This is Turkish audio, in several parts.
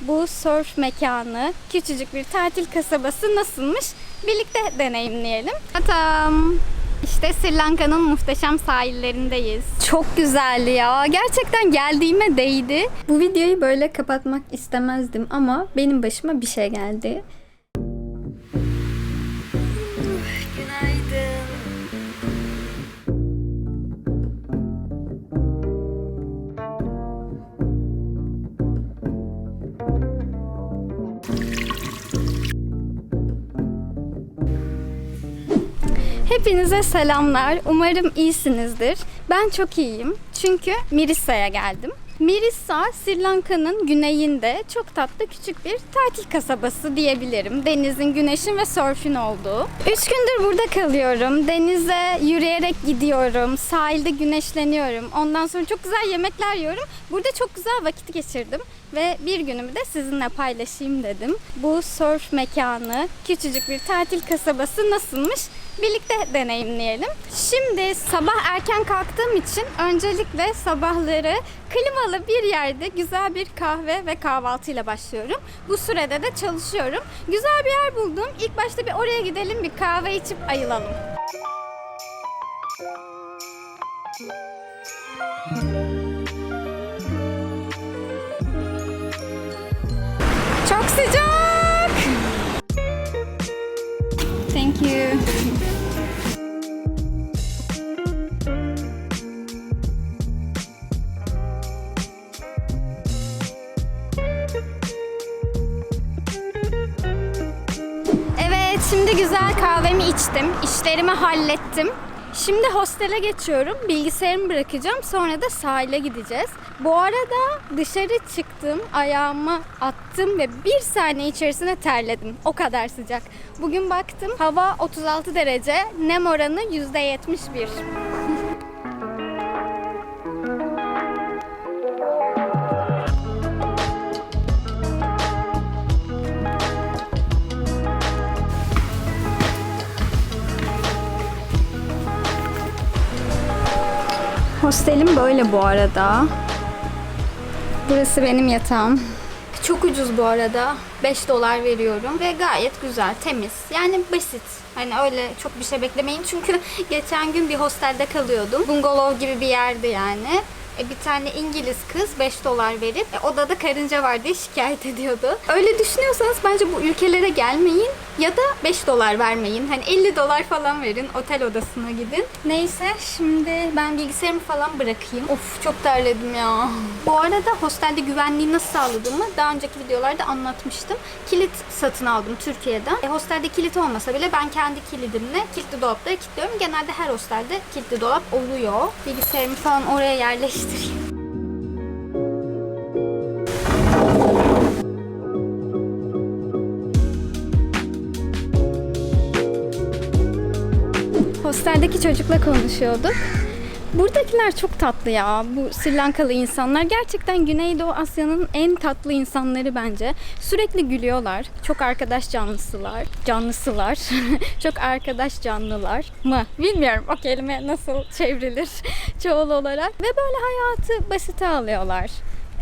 Bu surf mekanı, küçücük bir tatil kasabası nasılmış? Birlikte deneyimleyelim. Tatam. İşte Sri Lanka'nın muhteşem sahillerindeyiz. Çok güzeldi ya. Gerçekten geldiğime değdi. Bu videoyu böyle kapatmak istemezdim ama benim başıma bir şey geldi. Hepinize selamlar. Umarım iyisinizdir. Ben çok iyiyim. Çünkü Mirissa'ya geldim. Mirissa, Sri Lanka'nın güneyinde çok tatlı küçük bir tatil kasabası diyebilirim. Denizin, güneşin ve sörfün olduğu. Üç gündür burada kalıyorum. Denize yürüyerek gidiyorum. Sahilde güneşleniyorum. Ondan sonra çok güzel yemekler yiyorum. Burada çok güzel vakit geçirdim. Ve bir günümü de sizinle paylaşayım dedim. Bu surf mekanı, küçücük bir tatil kasabası nasılmış? Birlikte deneyimleyelim. Şimdi sabah erken kalktığım için öncelikle sabahları klimalı bir yerde güzel bir kahve ve kahvaltıyla başlıyorum. Bu sürede de çalışıyorum. Güzel bir yer buldum. İlk başta bir oraya gidelim, bir kahve içip ayılalım. Şimdi güzel kahvemi içtim. İşlerimi hallettim. Şimdi hostele geçiyorum. Bilgisayarımı bırakacağım. Sonra da sahile gideceğiz. Bu arada dışarı çıktım. Ayağımı attım ve bir saniye içerisinde terledim. O kadar sıcak. Bugün baktım hava 36 derece. Nem oranı %71. Hostelim böyle bu arada. Burası benim yatağım. Çok ucuz bu arada. 5 dolar veriyorum ve gayet güzel, temiz. Yani basit. Hani öyle çok bir şey beklemeyin çünkü geçen gün bir hostelde kalıyordum. Bungalov gibi bir yerdi yani. E, bir tane İngiliz kız 5 dolar verip e, odada karınca var diye şikayet ediyordu. Öyle düşünüyorsanız bence bu ülkelere gelmeyin ya da 5 dolar vermeyin. Hani 50 dolar falan verin otel odasına gidin. Neyse şimdi ben bilgisayarımı falan bırakayım. Of çok terledim ya. Bu arada hostelde güvenliği nasıl sağladığımı daha önceki videolarda anlatmıştım. Kilit satın aldım Türkiye'den. E, hostelde kilit olmasa bile ben kendi kilidimle kilitli dolapları kilitliyorum. Genelde her hostelde kilitli dolap oluyor. Bilgisayarımı falan oraya yerleştireyim. Hosteldeki çocukla konuşuyorduk. Buradakiler çok tatlı ya. Bu Sri Lankalı insanlar gerçekten Güneydoğu Asya'nın en tatlı insanları bence. Sürekli gülüyorlar. Çok arkadaş canlısılar. Canlısılar. çok arkadaş canlılar mı? Bilmiyorum o kelime nasıl çevrilir çoğul olarak. Ve böyle hayatı basite alıyorlar.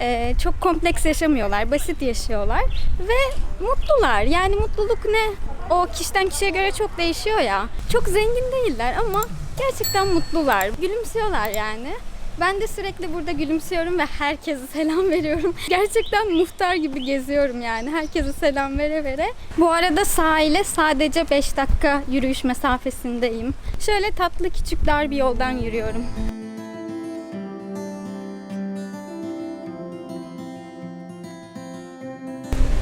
Ee, çok kompleks yaşamıyorlar, basit yaşıyorlar ve mutlular. Yani mutluluk ne? O kişiden kişiye göre çok değişiyor ya. Çok zengin değiller ama gerçekten mutlular. Gülümsüyorlar yani. Ben de sürekli burada gülümsüyorum ve herkese selam veriyorum. Gerçekten muhtar gibi geziyorum yani. Herkese selam vere vere. Bu arada sahile sadece 5 dakika yürüyüş mesafesindeyim. Şöyle tatlı küçük dar bir yoldan yürüyorum.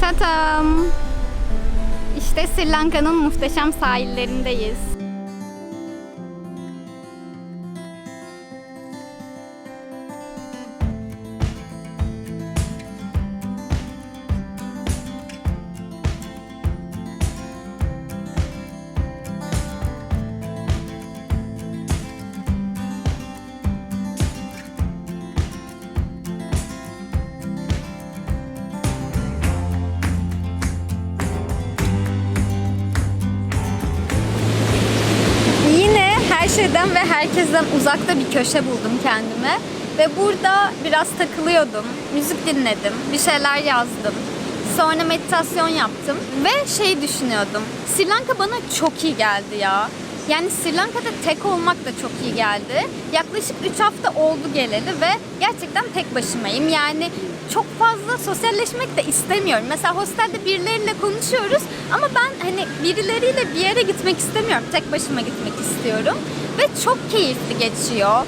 Tatam. İşte Sri Lanka'nın muhteşem sahillerindeyiz. Şeyden ve herkesten uzakta bir köşe buldum kendime. Ve burada biraz takılıyordum. Müzik dinledim. Bir şeyler yazdım. Sonra meditasyon yaptım ve şey düşünüyordum. Sri Lanka bana çok iyi geldi ya. Yani Sri Lanka'da tek olmak da çok iyi geldi. Yaklaşık 3 hafta oldu geleli ve gerçekten tek başımayım. Yani çok fazla sosyalleşmek de istemiyorum. Mesela hostelde birileriyle konuşuyoruz ama ben hani birileriyle bir yere gitmek istemiyorum. Tek başıma gitmek istiyorum ve çok keyifli geçiyor.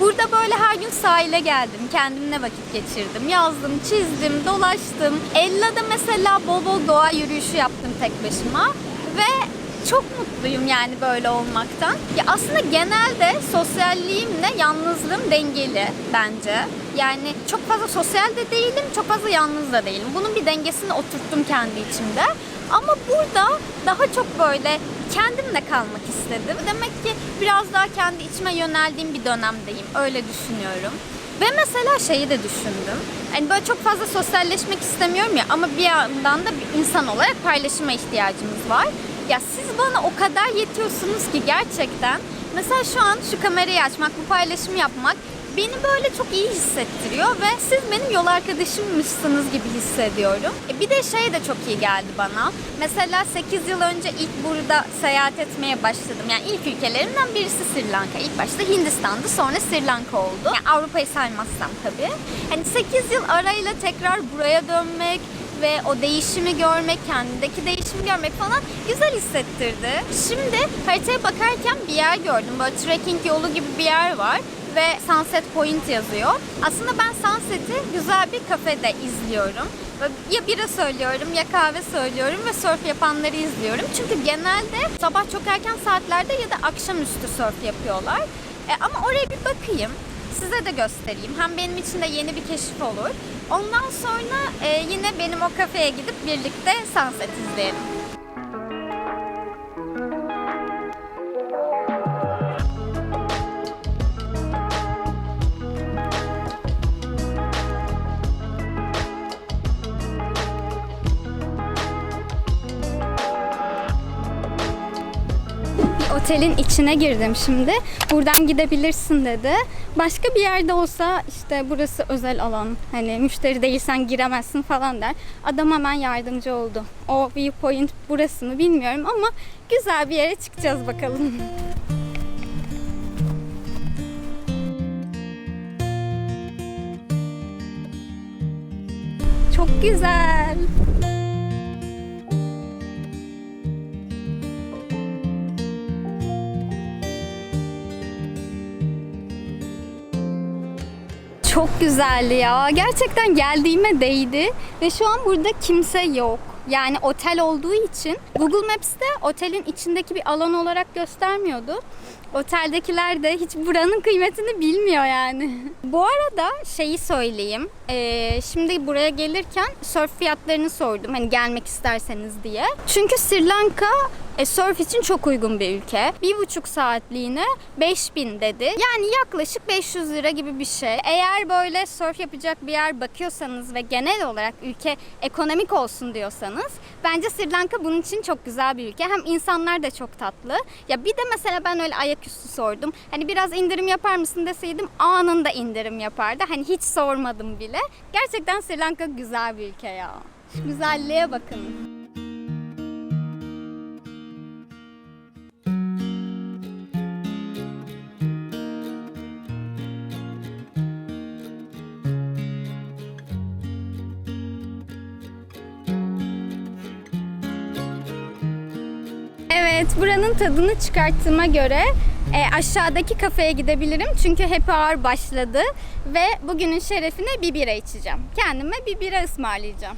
Burada böyle her gün sahile geldim. Kendimle vakit geçirdim. Yazdım, çizdim, dolaştım. Ella'da mesela bol bol doğa yürüyüşü yaptım tek başıma. Ve çok mutluyum yani böyle olmaktan. Ya aslında genelde sosyalliğimle yalnızlığım dengeli bence. Yani çok fazla sosyal de değilim, çok fazla yalnız da değilim. Bunun bir dengesini oturttum kendi içimde. Ama burada daha çok böyle kendimle kalmak istedim. Demek ki biraz daha kendi içime yöneldiğim bir dönemdeyim. Öyle düşünüyorum. Ve mesela şeyi de düşündüm. Hani böyle çok fazla sosyalleşmek istemiyorum ya ama bir yandan da bir insan olarak paylaşıma ihtiyacımız var. Ya siz bana o kadar yetiyorsunuz ki gerçekten. Mesela şu an şu kamerayı açmak, bu paylaşımı yapmak beni böyle çok iyi hissettiriyor ve siz benim yol arkadaşımmışsınız gibi hissediyorum. E bir de şey de çok iyi geldi bana. Mesela 8 yıl önce ilk burada seyahat etmeye başladım. Yani ilk ülkelerimden birisi Sri Lanka. İlk başta Hindistan'dı sonra Sri Lanka oldu. Yani Avrupa'yı saymazsam tabii. Hani 8 yıl arayla tekrar buraya dönmek, ve o değişimi görmek, kendindeki değişimi görmek falan güzel hissettirdi. Şimdi haritaya bakarken bir yer gördüm. Böyle trekking yolu gibi bir yer var ve Sunset Point yazıyor. Aslında ben Sunset'i güzel bir kafede izliyorum. Ya bira söylüyorum ya kahve söylüyorum ve surf yapanları izliyorum. Çünkü genelde sabah çok erken saatlerde ya da akşamüstü surf yapıyorlar. E, ama oraya bir bakayım size de göstereyim. Hem benim için de yeni bir keşif olur. Ondan sonra e, yine benim o kafeye gidip birlikte sunset izleyelim. Otelin içine girdim şimdi. Buradan gidebilirsin dedi. Başka bir yerde olsa işte burası özel alan. Hani müşteri değilsen giremezsin falan der. Adam hemen yardımcı oldu. O viewpoint burası mı bilmiyorum ama güzel bir yere çıkacağız bakalım. Çok güzel. Çok güzeldi ya. Gerçekten geldiğime değdi. Ve şu an burada kimse yok. Yani otel olduğu için Google Maps'te otelin içindeki bir alan olarak göstermiyordu. Oteldekiler de hiç buranın kıymetini bilmiyor yani. Bu arada şeyi söyleyeyim. Ee, şimdi buraya gelirken surf fiyatlarını sordum. Hani gelmek isterseniz diye. Çünkü Sri Lanka e, surf için çok uygun bir ülke. Bir buçuk saatliğine 5000 dedi. Yani yaklaşık 500 lira gibi bir şey. Eğer böyle surf yapacak bir yer bakıyorsanız ve genel olarak ülke ekonomik olsun diyorsanız bence Sri Lanka bunun için çok güzel bir ülke. Hem insanlar da çok tatlı. Ya bir de mesela ben öyle ayaküstü sordum. Hani biraz indirim yapar mısın deseydim anında indirim yapardı. Hani hiç sormadım bile. Gerçekten Sri Lanka güzel bir ülke ya. Şu güzelliğe bakın. Evet, buranın tadını çıkarttığıma göre e, aşağıdaki kafeye gidebilirim. Çünkü happy hour başladı ve bugünün şerefine bir bira içeceğim. Kendime bir bira ısmarlayacağım.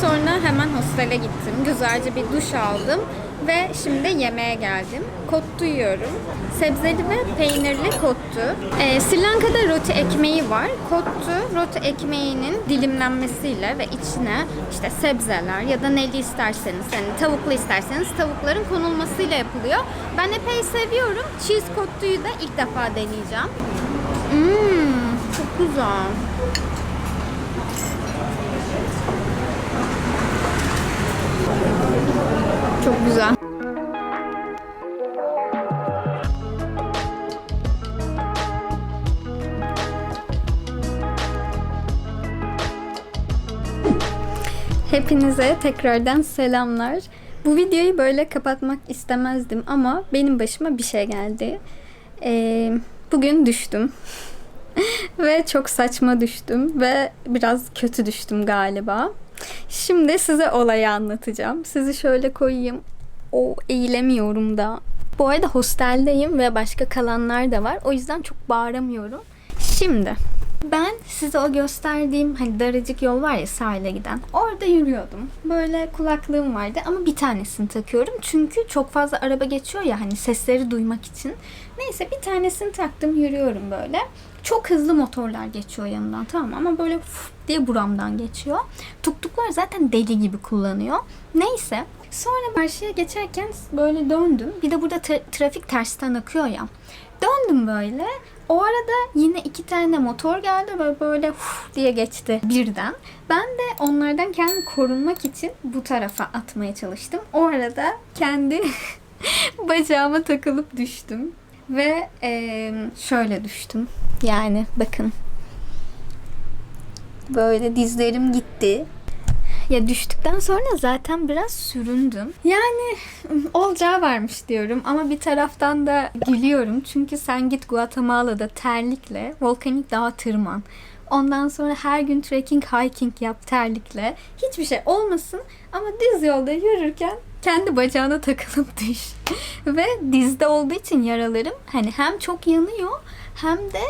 Sonra hemen hostele gittim. Güzelce bir duş aldım Ve şimdi yemeğe geldim. Kottu yiyorum. Sebzeli ve peynirli kottu. Ee, Sri Lanka'da roti ekmeği var. Kottu roti ekmeğinin dilimlenmesiyle ve içine işte sebzeler ya da neli isterseniz, hani tavuklu isterseniz tavukların konulmasıyla yapılıyor. Ben epey seviyorum. Cheese kottuyu da ilk defa deneyeceğim. Mmm, çok güzel. Çok güzel. Hepinize tekrardan selamlar. Bu videoyu böyle kapatmak istemezdim ama benim başıma bir şey geldi. Ee, bugün düştüm. ve çok saçma düştüm ve biraz kötü düştüm galiba. Şimdi size olayı anlatacağım. Sizi şöyle koyayım. O eğilemiyorum da. Bu arada hosteldeyim ve başka kalanlar da var. O yüzden çok bağıramıyorum. Şimdi ben size o gösterdiğim hani daracık yol var ya sahile giden. Orada yürüyordum. Böyle kulaklığım vardı ama bir tanesini takıyorum. Çünkü çok fazla araba geçiyor ya hani sesleri duymak için. Neyse bir tanesini taktım yürüyorum böyle. Çok hızlı motorlar geçiyor yanından tamam ama böyle diye buramdan geçiyor. Tuktuklar zaten deli gibi kullanıyor. Neyse sonra karşıya geçerken böyle döndüm. Bir de burada tra- trafik tersten akıyor ya. Döndüm böyle. O arada yine iki tane motor geldi ve böyle huf diye geçti birden. Ben de onlardan kendimi korunmak için bu tarafa atmaya çalıştım. O arada kendi bacağıma takılıp düştüm. Ve eee, şöyle düştüm. Yani bakın. Böyle dizlerim gitti. Ya düştükten sonra zaten biraz süründüm. Yani olacağı varmış diyorum ama bir taraftan da gülüyorum. Çünkü sen git Guatemala'da terlikle volkanik dağa tırman. Ondan sonra her gün trekking, hiking yap terlikle. Hiçbir şey olmasın ama düz yolda yürürken kendi bacağına takılıp düş. Ve dizde olduğu için yaralarım hani hem çok yanıyor hem de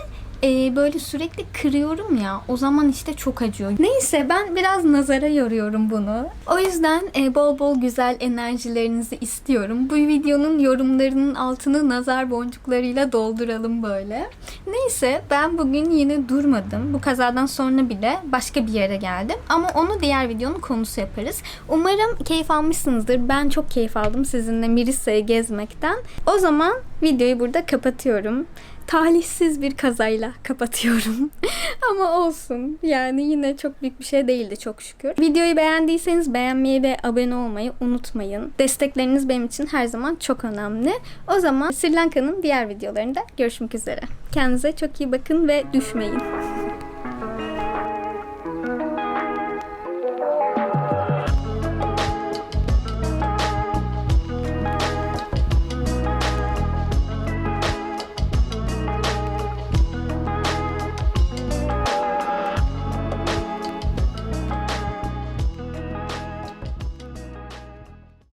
e, böyle sürekli kırıyorum ya o zaman işte çok acıyor. Neyse ben biraz nazara yoruyorum bunu. O yüzden e, bol bol güzel enerjilerinizi istiyorum. Bu videonun yorumlarının altını nazar boncuklarıyla dolduralım böyle. Neyse ben bugün yine durmadım. Bu kazadan sonra bile başka bir yere geldim. Ama onu diğer videonun konusu yaparız. Umarım keyif almışsınızdır. Ben çok keyif aldım sizinle Mirisa'yı gezmekten. O zaman videoyu burada kapatıyorum talihsiz bir kazayla kapatıyorum. Ama olsun. Yani yine çok büyük bir şey değildi çok şükür. Videoyu beğendiyseniz beğenmeyi ve abone olmayı unutmayın. Destekleriniz benim için her zaman çok önemli. O zaman Sri Lanka'nın diğer videolarında görüşmek üzere. Kendinize çok iyi bakın ve düşmeyin.